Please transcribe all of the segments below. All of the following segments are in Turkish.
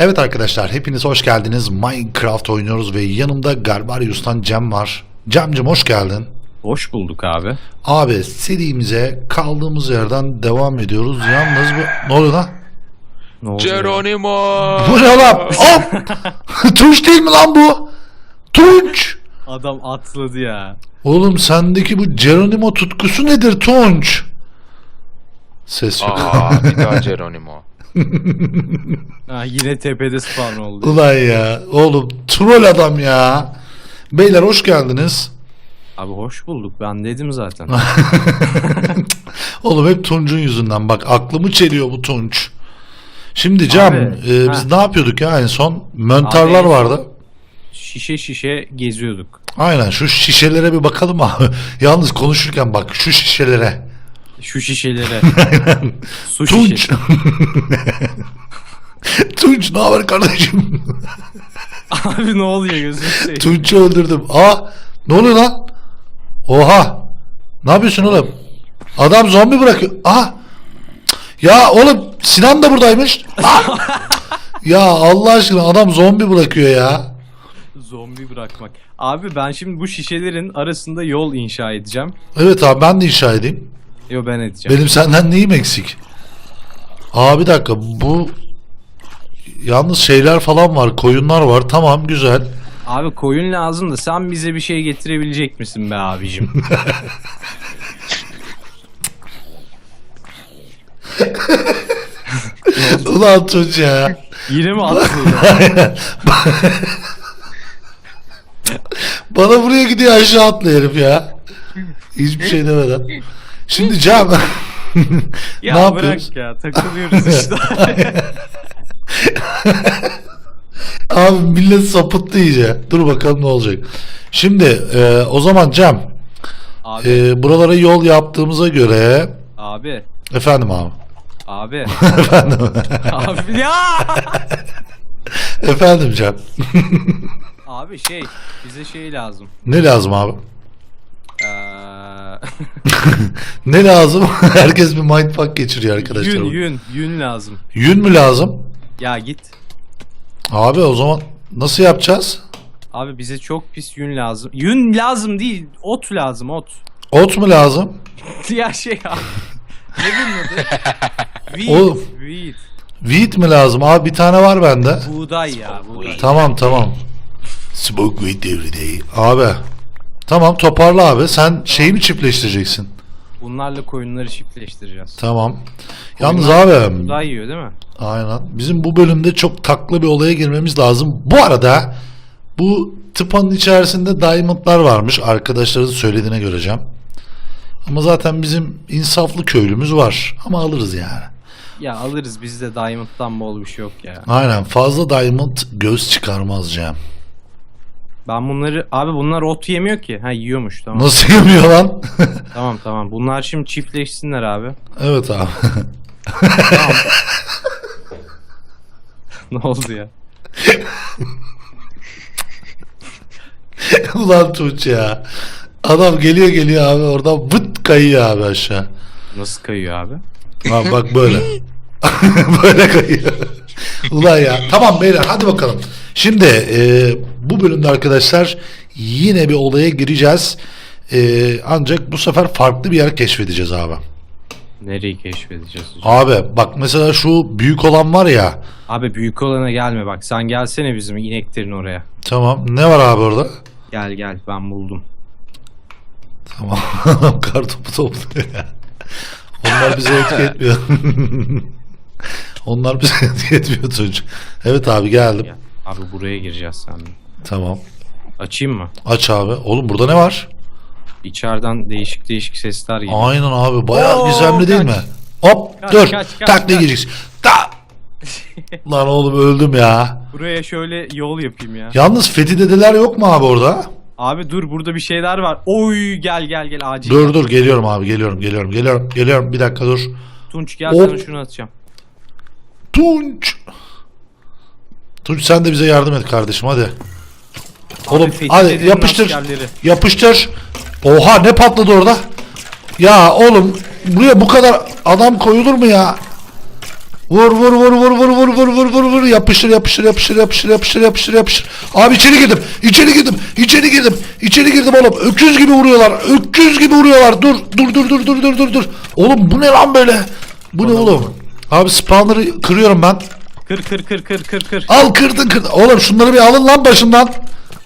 Evet arkadaşlar hepiniz hoş geldiniz. Minecraft oynuyoruz ve yanımda Garbarius'tan Cem var. Cem'cim hoş geldin. Hoş bulduk abi. Abi serimize kaldığımız yerden devam ediyoruz. Yalnız bu... Ne oluyor lan? Ne? Geronimo. Bu ne lan? Hop! Tunç değil mi lan bu? Tunç! Adam atladı ya. Oğlum sendeki bu Geronimo tutkusu nedir Tunç? Ses yok. Aa bir daha Geronimo. Ha, yine tepede spawn oldu. Ulan ya. Oğlum troll adam ya. Beyler hoş geldiniz. Abi hoş bulduk ben dedim zaten. Oğlum hep Tunç'un yüzünden bak aklımı çeliyor bu Tunç. Şimdi Abi, e, biz ha. ne yapıyorduk ya en son? Möntarlar Abi, vardı. şişe şişe geziyorduk. Aynen şu şişelere bir bakalım abi. Yalnız konuşurken bak şu şişelere. Şu şişelere. Su Tunç. şişesi. Tunç ne haber kardeşim? Abi ne oluyor gözünü seveyim. Tunç'u öldürdüm. Aa ne oluyor lan? Oha. Ne yapıyorsun oğlum? Adam zombi bırakıyor. Aha. Ya oğlum Sinan da buradaymış. Aa! ya Allah aşkına adam zombi bırakıyor ya. Zombi bırakmak. Abi ben şimdi bu şişelerin arasında yol inşa edeceğim. Evet abi ben de inşa edeyim. Yo ben edeceğim. Benim senden neyim eksik? Aa bir dakika bu yalnız şeyler falan var koyunlar var tamam güzel. Abi koyun lazım da sen bize bir şey getirebilecek misin be abicim? Ulan ya. Yine mi atlıyor? Bana buraya gidiyor aşağı atlıyor herif ya. Hiçbir şey demeden. Şimdi Cem. Ya ne yapıyoruz? bırak ya takılıyoruz işte. Abi millet sapıttı iyice. Dur bakalım ne olacak. Şimdi e, o zaman Cem. abi, E, buralara yol yaptığımıza göre. abi, Efendim abi. abi, Efendim. abi ya! Efendim Cem. Abi şey, bize şey lazım. Ne lazım abi? Ee, Ne lazım? Herkes bir mindfuck geçiriyor arkadaşlar. yün, yün, yün lazım. Yün mü lazım? Ya git. Abi o zaman nasıl yapacağız? Abi bize çok pis yün lazım. Yün lazım değil, ot lazım, ot. Ot mu lazım? ya şey abi. ne bunun adı? Wheat, Oğlum. wheat. Wheat mi lazım? Abi bir tane var bende. Buğday ya, buğday. Tamam tamam. Smoke wheat every day. Abi. Tamam toparla abi. Sen şeyi mi çiftleştireceksin? Bunlarla koyunları çiftleştireceğiz. Tamam. Yalnız abi. Buğday yiyor değil mi? Aynen. Bizim bu bölümde çok taklı bir olaya girmemiz lazım. Bu arada bu tıpanın içerisinde diamondlar varmış. Arkadaşların söylediğine göreceğim. Ama zaten bizim insaflı köylümüz var. Ama alırız yani. Ya alırız bizde diamond'dan bol bir şey yok ya. Aynen. Fazla diamond göz çıkarmaz Cem. Ben bunları abi bunlar ot yemiyor ki. Ha yiyormuş tamam. Nasıl yemiyor lan? Tamam tamam. Bunlar şimdi çiftleşsinler abi. evet abi. ne oldu ya? Ulan Tuğç ya. Adam geliyor geliyor abi oradan vıt kayıyor abi aşağı. Nasıl kayıyor abi? Abi bak böyle. böyle kayıyor. Ulan ya. Tamam beyler hadi bakalım. Şimdi e, bu bölümde arkadaşlar yine bir olaya gireceğiz. E, ancak bu sefer farklı bir yer keşfedeceğiz abi. Nereyi keşfedeceğiz hocam? Abi bak mesela şu büyük olan var ya. Abi büyük olana gelme bak. Sen gelsene bizim ineklerin oraya. Tamam. Ne var abi orada? Gel gel ben buldum. Tamam. Kartopu topluyor ya. Onlar bize etki etmiyor. Onlar bize etki etmiyor Tunç. Evet abi geldim. Gel. Abi buraya gireceğiz seninle. Tamam. Açayım mı? Aç abi. Oğlum burada ne var? İçeriden değişik değişik sesler geliyor. Aynen abi. Bayağı Oo, gizemli değil kaç. mi? Hop Kaç, dur. kaç, kaç, Tak ne kaç. gireceksin? Ta. Lan oğlum öldüm ya. Buraya şöyle yol yapayım ya. Yalnız Fethi dedeler yok mu abi orada? Abi dur burada bir şeyler var. Oy gel gel gel acil. Dur dur geliyorum abi geliyorum geliyorum geliyorum geliyorum bir dakika dur. Tunç gel Hop. sana şunu atacağım. Tunç. Tunç sen de bize yardım et kardeşim hadi. Oğlum hadi yapıştır. askerleri. Yapıştır. Oha ne patladı orada? Ya oğlum buraya bu kadar adam koyulur mu ya? Vur vur vur vur vur vur vur vur vur vur yapıştır yapıştır yapıştır yapıştır yapıştır yapıştır yapıştır. Abi içeri girdim. içeri girdim. içeri girdim. içeri girdim oğlum. Öküz gibi vuruyorlar. Öküz gibi vuruyorlar. Dur dur dur dur dur dur dur dur. Oğlum bu ne lan böyle? Bu ne oğlum? Abi spawner'ı kırıyorum ben. Kır kır kır kır kır kır. Al kırdın kırdın. Oğlum şunları bir alın lan başımdan.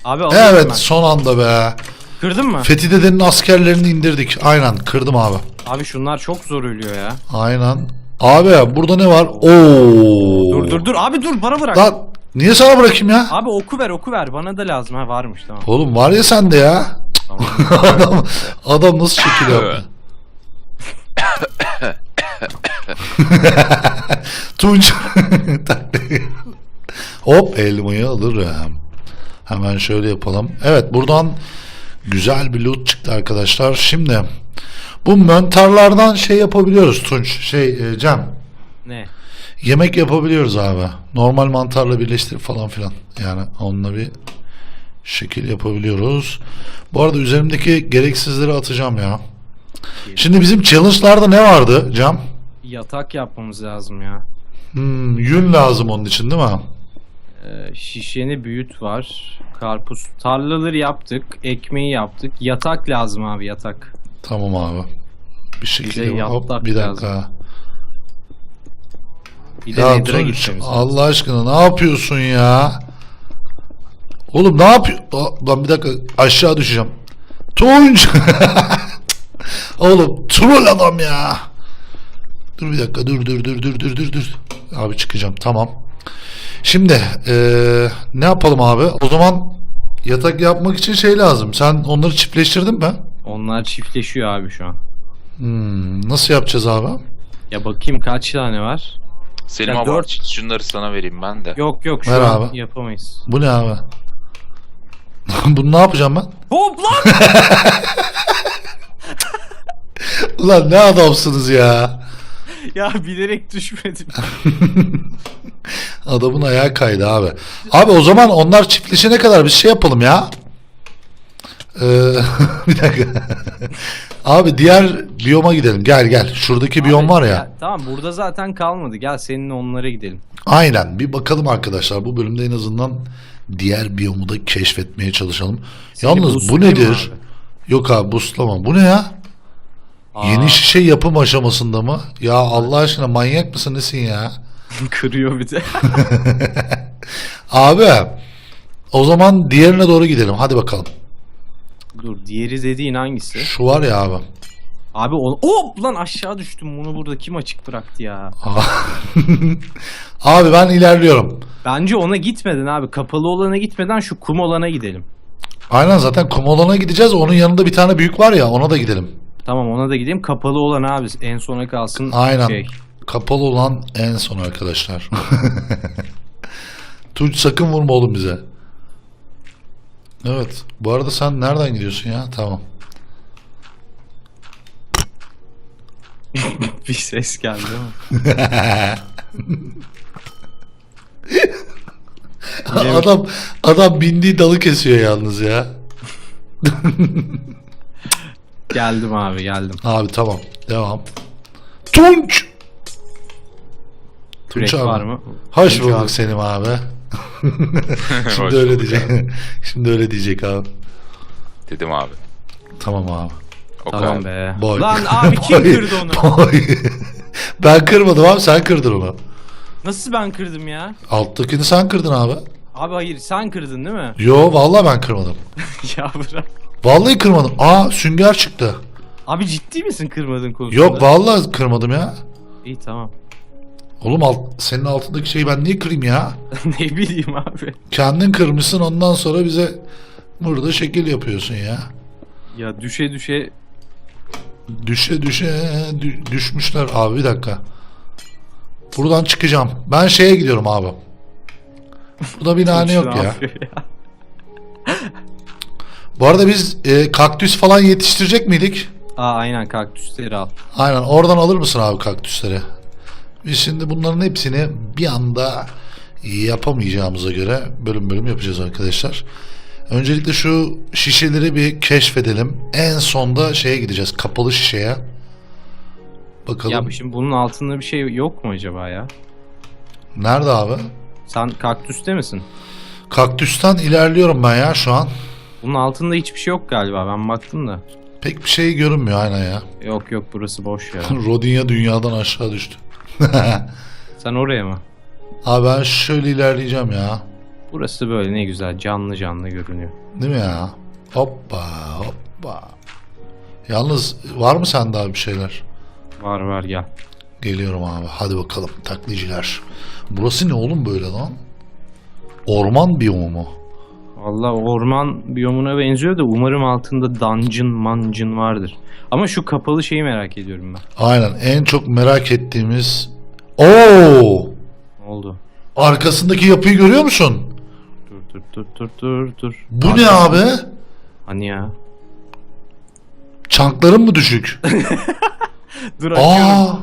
Abi alıyorum Evet ben. son anda be. Kırdın mı? Fethi dedenin askerlerini indirdik. Aynen kırdım abi. Abi şunlar çok zor ölüyor ya. Aynen. Abi burada ne var? Oo. Dur dur dur. Abi dur bana bırak. Lan niye sana bırakayım ya? Abi oku ver oku ver. Bana da lazım. Ha varmış tamam. Oğlum var ya sende ya. Tamam. adam, adam nasıl yaptı? Tunç. Hop elmayı alırım. Hemen şöyle yapalım. Evet buradan güzel bir loot çıktı arkadaşlar. Şimdi bu mönterlerden şey yapabiliyoruz Tunç. Şey e, Cem. ne? Yemek yapabiliyoruz abi. Normal mantarla birleştirip falan filan. Yani onunla bir şekil yapabiliyoruz. Bu arada üzerimdeki gereksizleri atacağım ya. Şimdi bizim challenge'larda ne vardı Cam? Yatak yapmamız lazım ya. Hmm, yün lazım onun için değil mi? Ee, şişeni büyüt var. Karpuz. Tarlaları yaptık. Ekmeği yaptık. Yatak lazım abi yatak. Tamam abi. Bir şekilde hop bir dakika. Bir de Ya Tunç. Allah aşkına ne yapıyorsun ya? Oğlum ne yapıyor? Lan bir dakika aşağı düşeceğim. Tunç! Oğlum troll adam ya. Dur bir dakika dur dur dur dur dur dur dur. Abi çıkacağım tamam. Şimdi eee, ne yapalım abi? O zaman yatak yapmak için şey lazım. Sen onları çiftleştirdin mi? Onlar çiftleşiyor abi şu an. Hmm, nasıl yapacağız abi? Ya bakayım kaç tane var? Selim Ya abi dört- şunları sana vereyim ben de. Yok yok şu Ver an abi. yapamayız. Bu ne abi? Bunu ne yapacağım ben? Hop lan! Ulan ne adamsınız ya. ya bilerek düşmedim. Adamın ayağı kaydı abi. Abi o zaman onlar çiftleşene kadar bir şey yapalım ya. Ee, bir dakika. abi diğer biyoma gidelim. Gel gel. Şuradaki biyom Abi, var ya. Tamam burada zaten kalmadı. Gel seninle onlara gidelim. Aynen. Bir bakalım arkadaşlar. Bu bölümde en azından diğer biyomu da keşfetmeye çalışalım. Seni Yalnız bu nedir? Yok abi boostlama. Bu ne ya? Aa, Yeni şişe yapım aşamasında mı? Ya Allah aşkına manyak mısın nesin ya? kırıyor bir de. Abi o zaman diğerine doğru gidelim. Hadi bakalım. Dur diğeri dediğin hangisi? Şu var ya abi. Abi o... Hop lan aşağı düştüm. Bunu burada kim açık bıraktı ya? abi ben ilerliyorum. Bence ona gitmeden abi. Kapalı olana gitmeden şu kum olana gidelim. Aynen zaten Komolon'a gideceğiz. Onun yanında bir tane büyük var ya ona da gidelim. Tamam ona da gideyim. Kapalı olan abi en sona kalsın. Aynen. Şey. Kapalı olan en son arkadaşlar. Tunç sakın vurma oğlum bize. Evet. Bu arada sen nereden gidiyorsun ya? Tamam. bir ses geldi ama. adam adam bindiği dalı kesiyor yalnız ya. Geldim abi geldim. Abi tamam. Devam. Tunç. Kürek Tunç abi. var mı? Hoş Tunç bulduk abi. Selim abi. Hoş Şimdi öyle bulduk diyecek. Şimdi öyle diyecek abi. Dedim abi. Tamam abi. O Tamam kadar. be. Boy. Lan abi kim Boy. kırdı onu? Boy. ben kırmadım abi sen kırdın onu. Nasıl ben kırdım ya? Alttakini sen kırdın abi. Abi hayır sen kırdın değil mi? Yo vallahi ben kırmadım. ya bırak. Vallahi kırmadım. Aa sünger çıktı. Abi ciddi misin kırmadın konusunda? Yok vallahi kırmadım ya. İyi tamam. Oğlum alt, senin altındaki şeyi ben niye kırayım ya? ne bileyim abi. Kendin kırmışsın ondan sonra bize burada şekil yapıyorsun ya. Ya düşe düşe Düşe düşe dü- düşmüşler. Abi bir dakika. Buradan çıkacağım. Ben şeye gidiyorum abi. Burada bir nane yok Ne ya. Bu arada biz e, kaktüs falan yetiştirecek miydik? Aa aynen kaktüsleri al. Aynen oradan alır mısın abi kaktüsleri? Biz şimdi bunların hepsini bir anda yapamayacağımıza göre bölüm bölüm yapacağız arkadaşlar. Öncelikle şu şişeleri bir keşfedelim. En sonda şeye gideceğiz. Kapalı şişeye. Bakalım. Ya şimdi bunun altında bir şey yok mu acaba ya? Nerede abi? Sen kaktüste misin? Kaktüsten ilerliyorum ben ya şu an. Bunun altında hiçbir şey yok galiba. Ben baktım da. Pek bir şey görünmüyor aynen ya. Yok yok burası boş ya. Rodinya dünyadan aşağı düştü. Sen oraya mı? Abi ben şöyle ilerleyeceğim ya. Burası böyle ne güzel canlı canlı görünüyor. Değil mi ya? Hoppa hoppa. Yalnız var mı sende abi bir şeyler? Var var gel. Geliyorum abi. Hadi bakalım takliciler. Burası ne oğlum böyle lan? Orman biyomu mu? Valla orman biyomuna benziyor da umarım altında dungeon mancın vardır. Ama şu kapalı şeyi merak ediyorum ben. Aynen. En çok merak ettiğimiz... Oo! Ne oldu? Arkasındaki yapıyı görüyor musun? Dur dur dur dur dur dur. Bu ne abi? Hani ya? Çankların mı düşük? Dur açıyorum. Aa!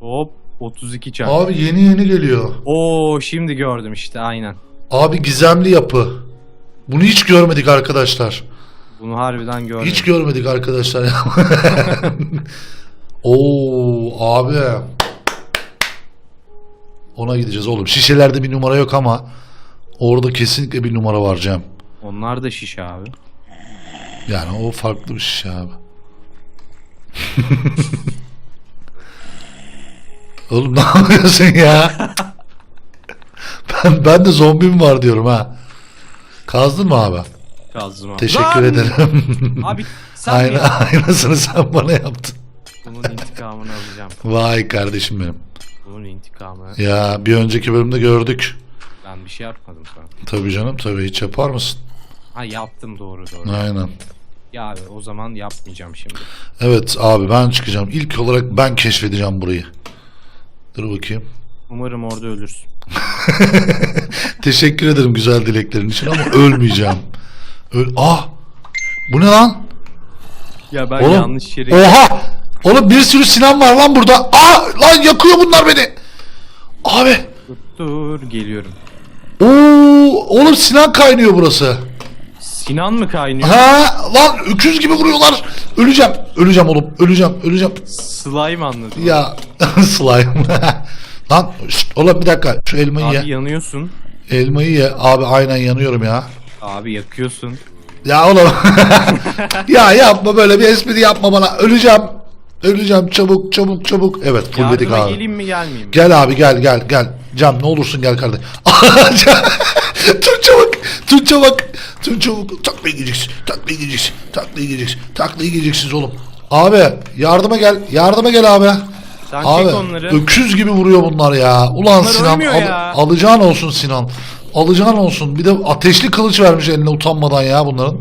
Hop 32 çarp. Abi yeni yeni geliyor. Oo şimdi gördüm işte aynen. Abi gizemli yapı. Bunu hiç görmedik arkadaşlar. Bunu harbiden gördüm. Hiç görmedik arkadaşlar. Oo abi. Ona gideceğiz oğlum. Şişelerde bir numara yok ama orada kesinlikle bir numara var Cem. Onlar da şiş abi. Yani o farklı bir şişe abi. oğlum ne yapıyorsun ya? ben, ben de zombim var diyorum ha. Kazdın mı abi? Kazdım abi. Teşekkür Lan! ederim. Abi sen Aynen, mi? aynısını sen bana yaptın. Bunun intikamını alacağım. Vay kardeşim benim. Bunun intikamını. Ya bir önceki bölümde gördük. Ben bir şey yapmadım sana. Tabii canım tabii hiç yapar mısın? Ha yaptım doğru doğru. Aynen. Ya abi o zaman yapmayacağım şimdi. Evet abi ben çıkacağım. İlk olarak ben keşfedeceğim burayı. Dur bakayım. Umarım orada ölürsün. Teşekkür ederim güzel dileklerin için ama ölmeyeceğim. Öl ah! Bu ne lan? Ya ben Oğlum. yanlış yere... Oha! Oğlum bir sürü Sinan var lan burada. Aa! Lan yakıyor bunlar beni. Abi! Dur, dur geliyorum. Oo! Oğlum Sinan kaynıyor burası. Sinan mı kaynıyor? Ha! Lan öküz gibi vuruyorlar. Öleceğim. Öleceğim oğlum. Öleceğim. Öleceğim. Slime anladım. Ya slime. Lan şşt, oğlum bir dakika şu elmayı Abi ye. yanıyorsun. Elmayı ye. Abi aynen yanıyorum ya. Abi yakıyorsun. Ya oğlum. ya yapma böyle bir espri yapma bana. Öleceğim. Öleceğim çabuk çabuk çabuk. Evet fullledik Yardıma abi. geleyim mi gelmeyeyim mi? Gel abi gel gel gel. Cam ne olursun gel kardeşim. Tut çabuk. Tut çabuk. Tut çabuk. Taklaya gideceksin. Taklaya gideceksin. Taklaya gideceksin. Taklaya gideceksiniz oğlum. Abi yardıma gel. Yardıma gel abi. Sen Abi çek onları. öküz gibi vuruyor bunlar ya. Ulan Bunlar Sinan ölmüyor al- ya. alacağın olsun Sinan. Alacağın olsun. Bir de ateşli kılıç vermiş eline utanmadan ya bunların.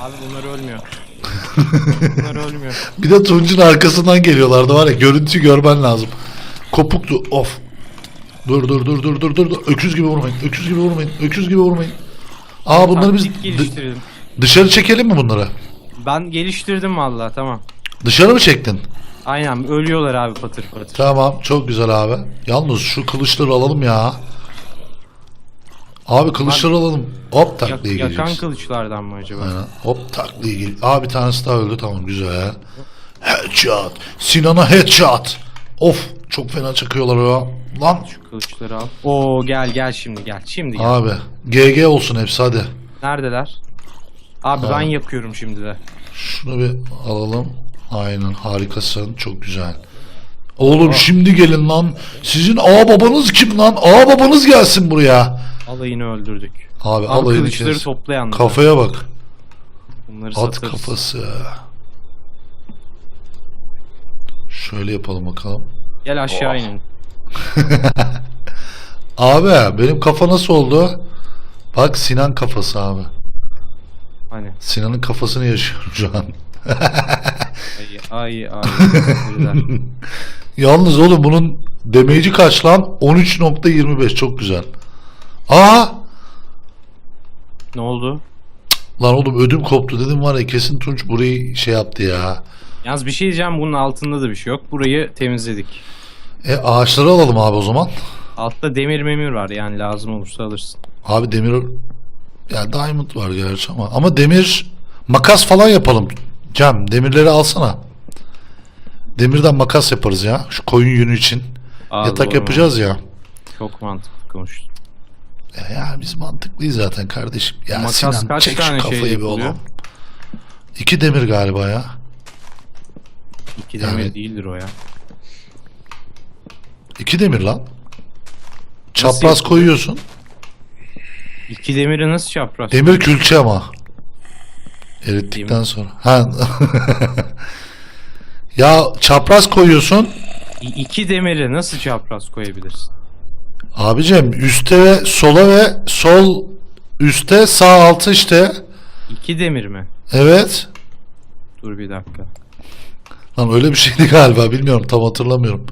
Abi bunlar ölmüyor. bunlar ölmüyor. Bir de Tunç'un arkasından geliyorlardı var ya görüntüyü görmen lazım. Kopuktu of. Dur dur dur dur dur dur. dur. Öküz gibi vurmayın. Öküz gibi vurmayın. Öküz gibi vurmayın. Aa bunları biz Taktik dı- geliştirdim. dışarı çekelim mi bunları? Ben geliştirdim valla tamam. Dışarı mı çektin? Aynen ölüyorlar abi patır patır. Tamam çok güzel abi. Yalnız şu kılıçları alalım ya. Abi kılıçları alalım. Hop Yak- taklaya yakan gireceğiz. kılıçlardan mı acaba? Aynen. Hop taklaya gir. Aa bir tanesi daha öldü tamam güzel. Headshot. Sinan'a headshot. Of çok fena çakıyorlar ya. Lan Şu kılıçları al. Oo gel gel şimdi gel. Şimdi gel. abi GG olsun hepsi hadi. Neredeler? Abi ben yapıyorum şimdi de. Şunu bir alalım. Aynen harikasın çok güzel. Oğlum şimdi gelin lan. Sizin ağa babanız kim lan? Ağa babanız gelsin buraya. Alayını öldürdük. Abi, Abi alayını kılıçları kes. toplayan. Kafaya bak. Bunları At satarız. kafası. Şöyle yapalım bakalım. Gel aşağı Oh. inin. Abi benim kafa nasıl oldu? Bak Sinan kafası abi. Hani. Sinan'ın kafasını yaşıyorum şu an. Ay ay. Yalnız oğlum bunun damage'i kaç lan? 13.25 çok güzel. Aa! ne oldu? Lan oğlum ödüm koptu dedim var ya kesin Tunç burayı şey yaptı ya. Yalnız bir şey diyeceğim bunun altında da bir şey yok. Burayı temizledik. E ağaçları alalım abi o zaman. Altta demir memir var yani lazım olursa alırsın. Abi demir ya diamond var gerçi ama ama demir makas falan yapalım. Cem demirleri alsana. Demirden makas yaparız ya. Şu koyun yünü için. Al Yatak oğlum. yapacağız ya. Çok mantıklı konuştun. Ya, ya biz mantıklıyız zaten kardeşim. Ya Makas Sinan kaç çek şu tane kafayı şey bir yapılıyor? oğlum. İki demir galiba ya. İki demir Evet. değildir o ya. İki demir lan. Çapraz yapılıyor? koyuyorsun. İki demiri nasıl çapraz? Demir külçe ama. Erittikten sonra. Ha. ya çapraz koyuyorsun. İ- İki demiri nasıl çapraz koyabilirsin? Abicim üste ve sola ve sol üste sağ altı işte. İki demir mi? Evet. Dur bir dakika. Lan öyle bir şeydi galiba bilmiyorum tam hatırlamıyorum.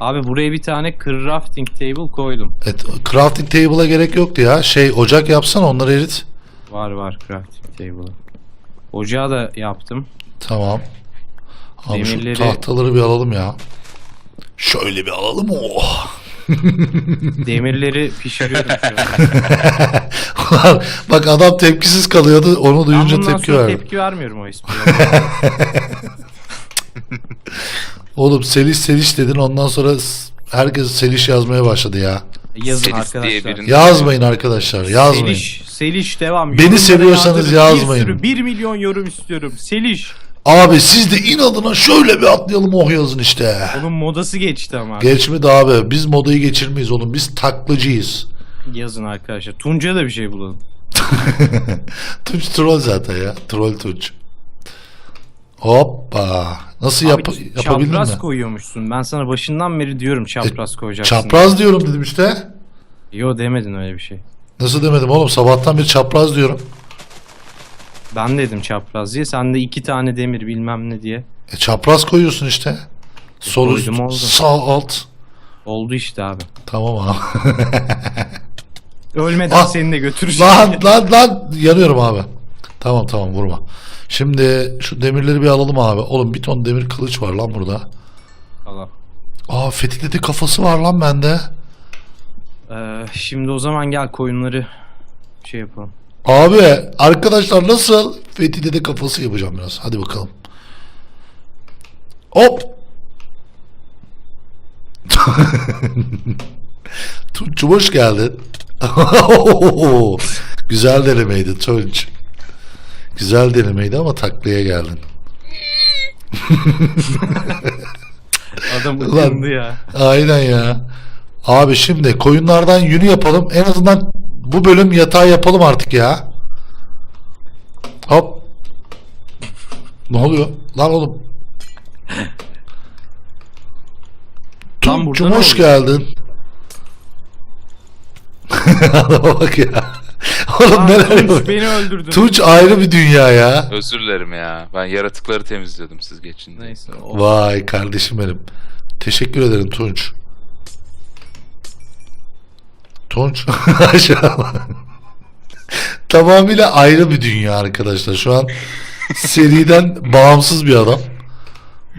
Abi buraya bir tane crafting table koydum. Evet, crafting table'a gerek yoktu ya. Şey ocak yapsan onları erit. Var var crafting table. Ocağı da yaptım. Tamam. Abi şu Demirleri- tahtaları bir alalım ya. Şöyle bir alalım oh. Demirleri pişiriyorum şu an. Ulan Bak adam tepkisiz kalıyordu onu Ben duyunca bundan tepki verdi. tepki vermiyorum o espriye. Oğlum Seliş Seliş dedin ondan sonra herkes Seliş yazmaya başladı ya. Yazın Selis arkadaşlar. Yazmayın arkadaşlar yazmayın. Seliş, Seliş devam. Beni Yorumlara seviyorsanız yazmayın. Bir sürü 1 milyon yorum istiyorum. Seliş. Abi siz de inadına şöyle bir atlayalım oh yazın işte. Onun modası geçti ama. Geçmedi abi biz modayı geçirmeyiz oğlum biz taklacıyız. Yazın arkadaşlar. Tunca da bir şey bulalım. Tunç troll zaten ya. Troll Tunç. Hoppa. Nasıl yap Abi yapabildin çapraz mi? koyuyormuşsun. Ben sana başından beri diyorum çapraz koyacaksın. Çapraz diyorum dedim işte. Yo demedin öyle bir şey. Nasıl demedim oğlum sabahtan beri çapraz diyorum. Ben dedim çapraz diye. Sen de iki tane demir bilmem ne diye. E, çapraz koyuyorsun işte. Sol üst, oldu. sağ alt. Oldu işte abi. Tamam abi. Ölmeden Ah! seni de götüreceğim. lan lan lan yanıyorum abi. Tamam tamam vurma. Şimdi şu demirleri bir alalım abi. Oğlum bir ton demir kılıç var lan burada. Allah. Aa Fethi dedi kafası var lan bende. Ee, şimdi o zaman gel koyunları şey yapalım. Abi arkadaşlar nasıl? Fethi dedi kafası yapacağım biraz. Hadi bakalım. Hop. Tunç'um hoş geldin. Güzel denemeydi Tunç. Güzel denemeydi ama taklaya geldin. Adam Ulan. ya. Aynen ya. Abi şimdi koyunlardan yünü yapalım. En azından bu bölüm yatağı yapalım artık ya. Hop. Ne oluyor? Lan oğlum. Tunç'um hoş geldin. Adama bak ya. Oğlum Aa, neler Tunç, beni öldürdün. Tunç ayrı bir dünya ya. Özür dilerim ya. Ben yaratıkları temizliyordum siz geçin. Neyse. o- Vay kardeşim benim. Teşekkür ederim Tunç. Aşağı. Tamamıyla ayrı bir dünya arkadaşlar. Şu an seriden bağımsız bir adam.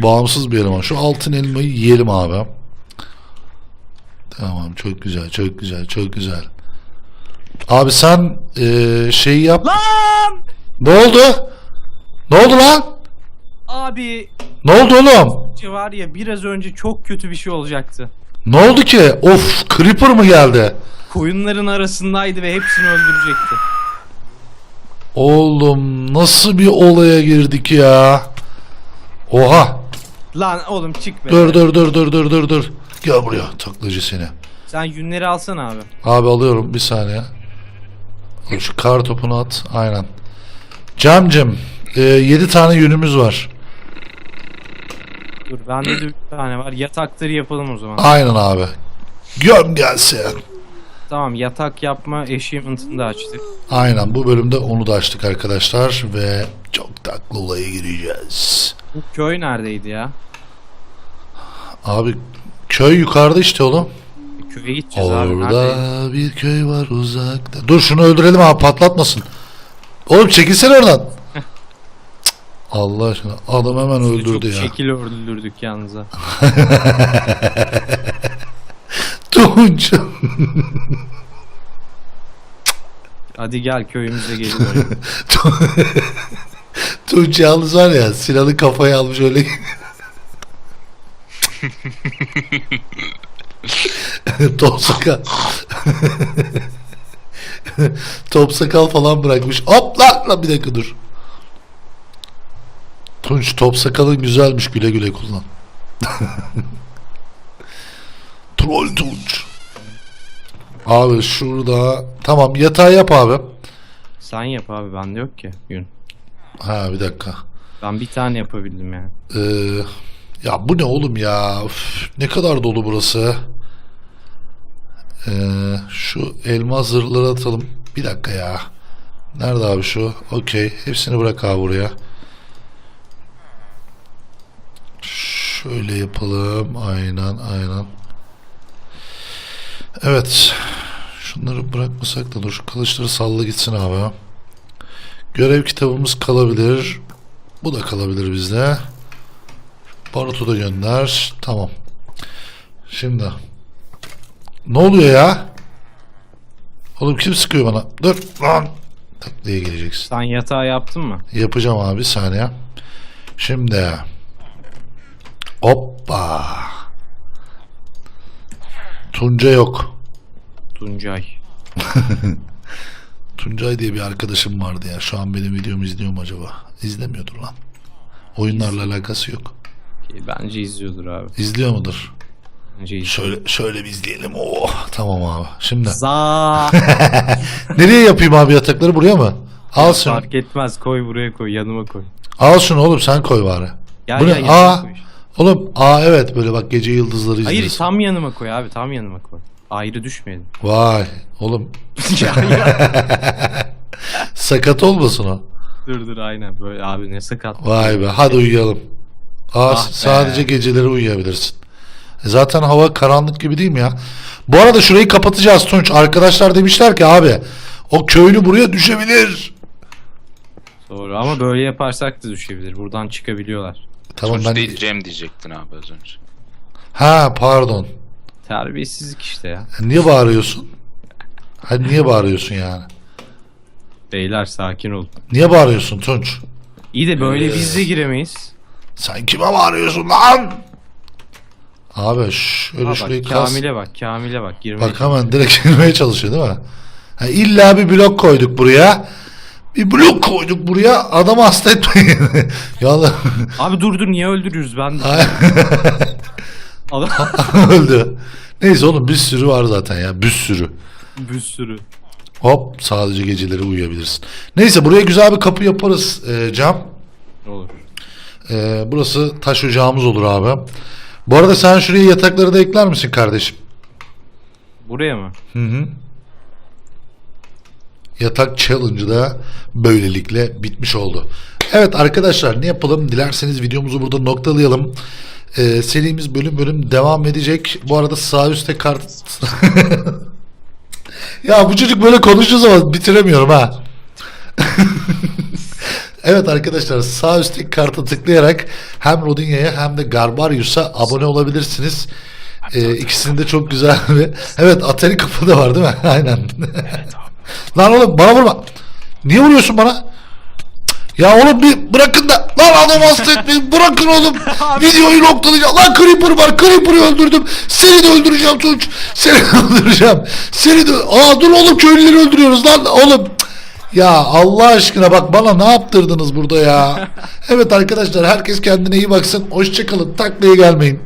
Bağımsız bir eleman. Şu altın elmayı yiyelim abi. Tamam çok güzel çok güzel çok güzel. Abi sen eee şeyi yap. Lan! Ne oldu? Ne oldu lan? Abi Ne oldu oğlum? var ya biraz önce çok kötü bir şey olacaktı. Ne oldu ki? Of Creeper mı geldi? Koyunların arasındaydı ve hepsini öldürecekti. Oğlum nasıl bir olaya girdik ya? Oha. Lan oğlum çık be. Dur dur dur dur dur dur dur. Gel buraya taklacı seni. Sen yünleri alsana abi. Abi alıyorum bir saniye. Şu kar topunu at. Aynen. Camcım 7 tane yünümüz var. Dur bende de bir tane var. Yatakları yapalım o zaman. Aynen abi. Göm gelsin. Tamam yatak yapma achievement'ını da açtık. Aynen bu bölümde onu da açtık arkadaşlar ve çok taklı olaya gireceğiz. Bu köy neredeydi ya? Abi köy yukarıda işte oğlum. Köye gideceğiz abi. Orada bir köy var uzakta. Dur şunu öldürelim abi patlatmasın. Oğlum çekilsene oradan. Allah aşkına adam hemen Çok öldürdü ya. şekil öldürdük yalnız. Tunç. Hadi gel köyümüze dönelim. Tunç yalnız var ya silahı kafaya almış öyle. Top sakal. Top sakal falan bırakmış. Hop lan lan bir dakika dur. Tunç top sakalın güzelmiş güle güle kullan. Troll Tunç. Abi şurada tamam yatağı yap abi. Sen yap abi bende yok ki gün. Ha bir dakika. Ben bir tane yapabildim yani. Ee, ya bu ne oğlum ya? Üf, ne kadar dolu burası. Ee, şu elma zırhları atalım. Bir dakika ya. Nerede abi şu? Okey. Hepsini bırak abi buraya. Şöyle yapalım. Aynen aynen. Evet. Şunları bırakmasak da dur. Şu kılıçları salla gitsin abi. Görev kitabımız kalabilir. Bu da kalabilir bizde. Barut'u da gönder. Tamam. Şimdi. Ne oluyor ya? Oğlum kim sıkıyor bana? Dur lan. Tak diye geleceksin. Sen yatağı yaptın mı? Yapacağım abi saniye. Şimdi. Hoppa. Tunca yok. Tuncay. Tuncay diye bir arkadaşım vardı ya. Şu an benim videomu izliyor mu acaba? İzlemiyordur lan. Oyunlarla alakası yok. Bence izliyordur abi. İzliyor mudur? Bence izliyor. Şöyle şöyle bir izleyelim. Oh, tamam abi. Şimdi Za nereye yapayım abi yatakları buraya mı? Al şunu. Fark etmez koy buraya koy yanıma koy. Al şunu oğlum sen koy bari. Gel Bu gel ne? Aa, koy. Oğlum aa evet böyle bak gece yıldızları Hayır izliyorsun. tam yanıma koy abi tam yanıma koy. Ayrı düşmeyelim. Vay oğlum sakat olmasın o. Dur dur aynen böyle abi ne sakat. Vay be hadi uyuyalım. Aa, Ah be. sadece geceleri uyuyabilirsin. E Zaten hava karanlık gibi değil mi ya? Bu arada şurayı kapatacağız Tunç. Arkadaşlar demişler ki abi o köylü buraya düşebilir. Doğru ama böyle yaparsak da düşebilir. Buradan çıkabiliyorlar. Tamam Sonuç ben değil Cem diyecektin abi az önce. Ha pardon. Terbiyesizlik işte ya. Niye bağırıyorsun? Hadi niye bağırıyorsun yani? Beyler sakin olun. Niye bağırıyorsun Tunç? İyi de böyle Ee, biz de giremeyiz. Sen kime bağırıyorsun lan? Abi şöyle Ha, şurayı bak, kas. Kamil'e bak Kamil'e bak girmeye Bak hemen direkt girmeye çalışıyor değil mi? Ha, illa bir blok koyduk buraya. Bir blok koyduk buraya. Adamı hasta etmeyin. ya Allah. Abi dur dur niye öldürüyoruz ben de. Adam Öldü. Neyse oğlum bir sürü var zaten ya. Bir sürü. bir sürü. Hop sadece geceleri uyuyabilirsin. Neyse buraya güzel bir kapı yaparız e, cam. Olur. E, burası taş ocağımız olur abi. Bu arada sen şuraya yatakları da ekler misin kardeşim? Buraya mı? Hı hı. Yatak challenge'ı da böylelikle bitmiş oldu. Evet arkadaşlar ne yapalım? Dilerseniz videomuzu burada noktalayalım. Ee, serimiz bölüm bölüm devam edecek. Bu arada sağ üstte kart... ya bu çocuk böyle konuştuğu zaman bitiremiyorum ha. evet arkadaşlar sağ üstteki karta tıklayarak hem Rodinya'ya hem de Garbarius'a abone olabilirsiniz. Ee, ikisinin de çok güzel bir... Evet Atari kapı da var değil mi? Aynen. Lan oğlum bana vurma. Niye vuruyorsun bana? Ya oğlum bir bırakın da. Lan adam hasta etmeyin. Bırakın oğlum. Videoyu noktalayacağım. Lan Creeper var. Creeper'ı öldürdüm. Seni de öldüreceğim Tunç. Seni de öldüreceğim. Seni de... Aa dur oğlum köylüleri öldürüyoruz lan oğlum. Ya Allah aşkına bak bana ne yaptırdınız burada ya. Evet arkadaşlar herkes kendine iyi baksın. Hoşçakalın. Taklaya gelmeyin.